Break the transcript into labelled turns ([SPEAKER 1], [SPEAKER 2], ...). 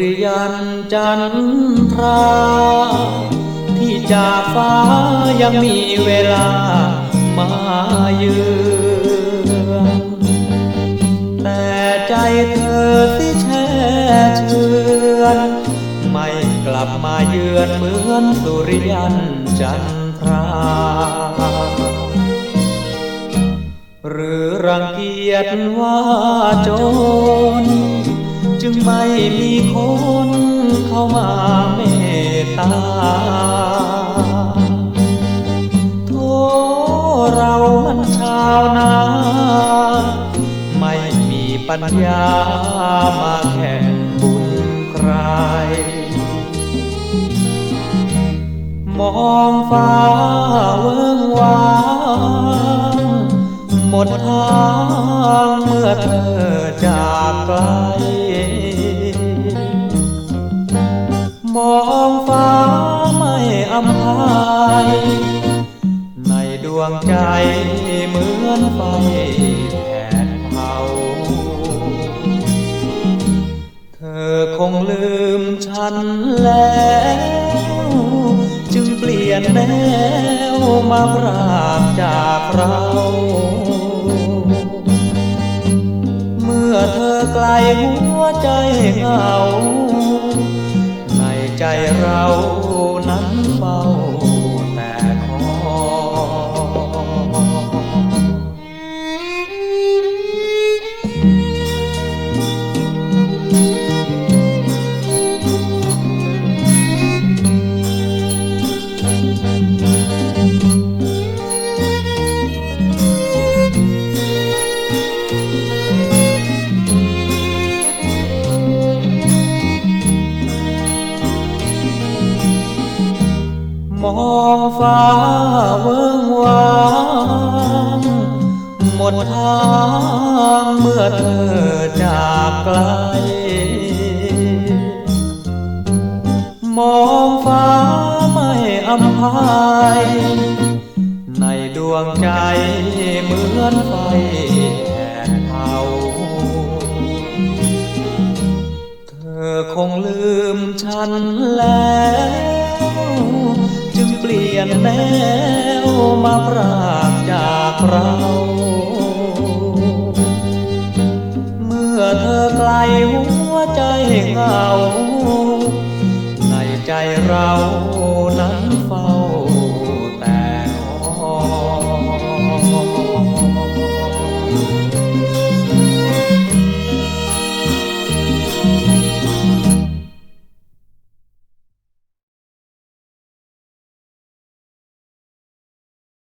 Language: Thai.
[SPEAKER 1] ริยันจันทรา ที่จากฟ้ายังมีเวลามาเยือนแต่ใจเธอสิแช่เชือนไม่กลับมาเยือนเหมือนสุริยันจันทรา หรือรังเกียจว่าจนจึ งไม่มีคนเข้ามาเมตตาโทเรามันชาวนา ไม่มีปัญญามาแข่งบุญใคร มองฟ้าเวิ้งว้างหมดทางเมื่อเธอจากไกล มองฟ้าไม่อำพายในดวงใจเหมือนไฟแผดเผา เธอคงลืมฉันแล้ว จึงเปลี่ยนแนวมาปราบจากเรา เมื่อเธอไกลหัวใจเหงา ใจเรานั้นเบา มองฟ้าเวิงวางหมดทางเมื่อเธอจากไกล มองฟ้าไม่อำพายในดวงใจเหมือนไฟแผดเผาเธอคงลืมฉันแล้ว ยนแล้วมาปรากจากเรา เมื่อเธอไกลหัวใจเหงา ในใจเรา